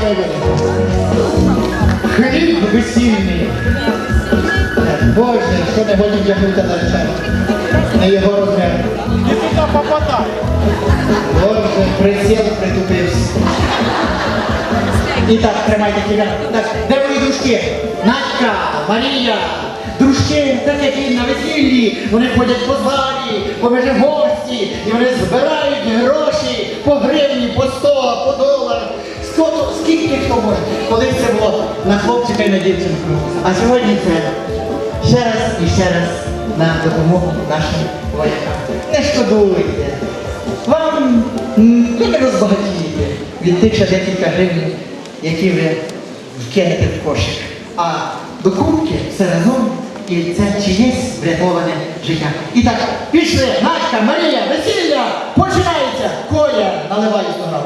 хай буде. Хліб весільний. Боже, що не годі вдягнути на це. Не його розмір. Не туди попадає. Боже, присіл притупився. І так, тримайте кілян. Так, де мої дружки? Надька, Марія, дружки, так як і на весіллі. Вони ходять по залі, по межі гості, і вони збирають гроші по гривні, по сто, по долар. Скільки, хто може. Колись це було на хлопчика і на дівчинку. А сьогодні це ще раз і ще раз на допомогу нашим воякам. Не шкодуйте. Вам не розбагатієте від тих ще декілька гривень, які ви вкинете в кошик. А до кубки все разом і це чиєсь врятоване життя. І так, пішли, Надька, Марія, весілля, починається. Коля, наливає 100 грам.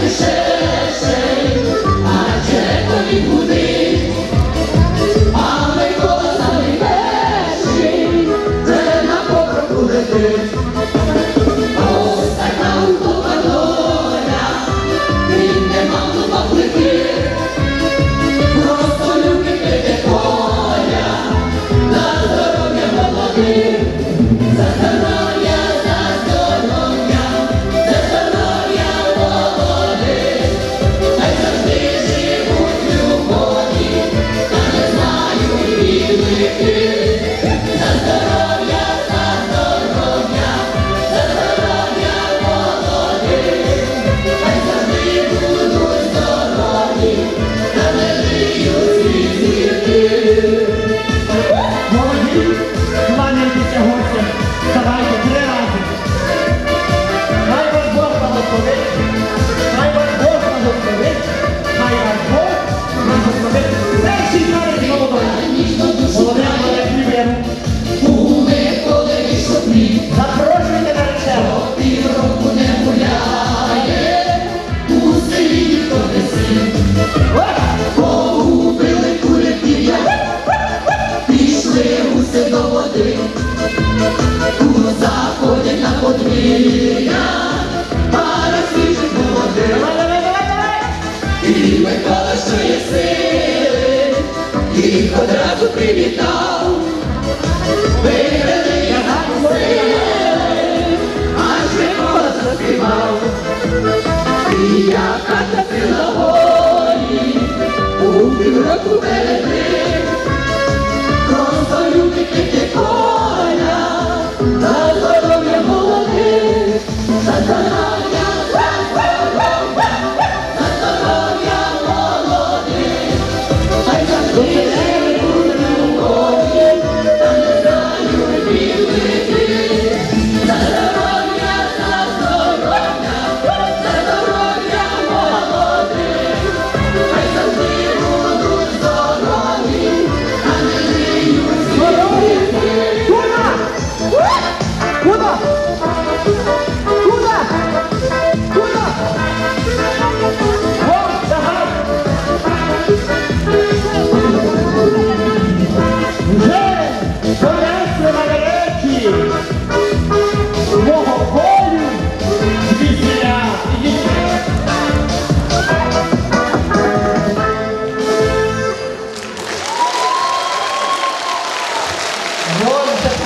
the same. Води, заходять на подвір'я, пара свіжих молодих, і Микола, що є сили, їх одразу привітав, виграли як сили, аж Микола заспівав, і я хата пила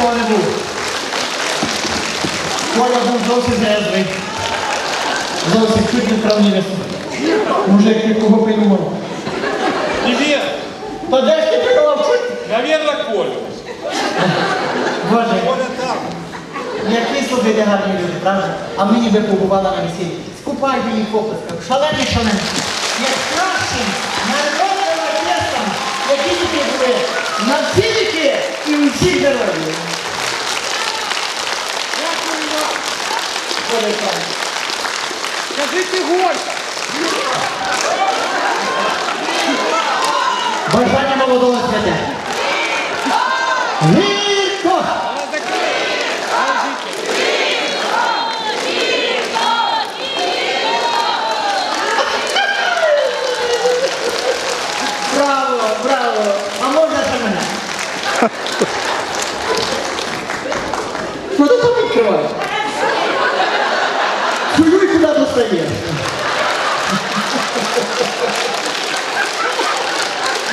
такого не був. Коля був зовсім незвий. Зовсім чуть не вкрав невесту. Мужик, ти кого пильнував? Привет. Та де ж ти пильнував? Чуть? Наверное, Коля. Боже, Коля там. які собі гарні люди, правда? А мені би побувала на весіллі. Скупайте їх оплесках. Шалені, шалені. Як кращим народним Бажання молодого святе.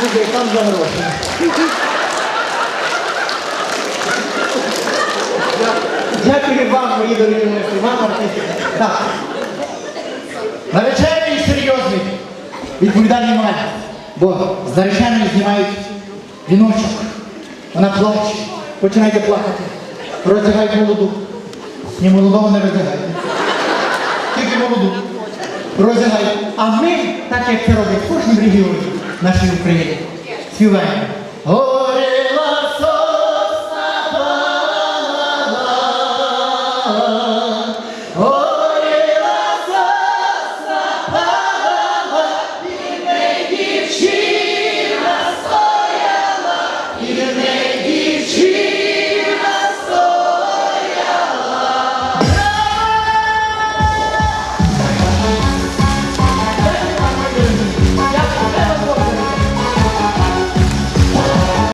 Слухай, там за гроші. Дякую вам, мої дорогі мислі, вам артисти. Так. Наречений серйозний, відповідальний момент. Бо з нареченою знімають віночок. Вона плаче, починайте плакати. Роздягають молоду. Ні, молодого не роздягають. Тільки молоду. Роздягають. А ми, так як це роблять в кожному регіоні нашої України. Співаємо. Горила сосна палала,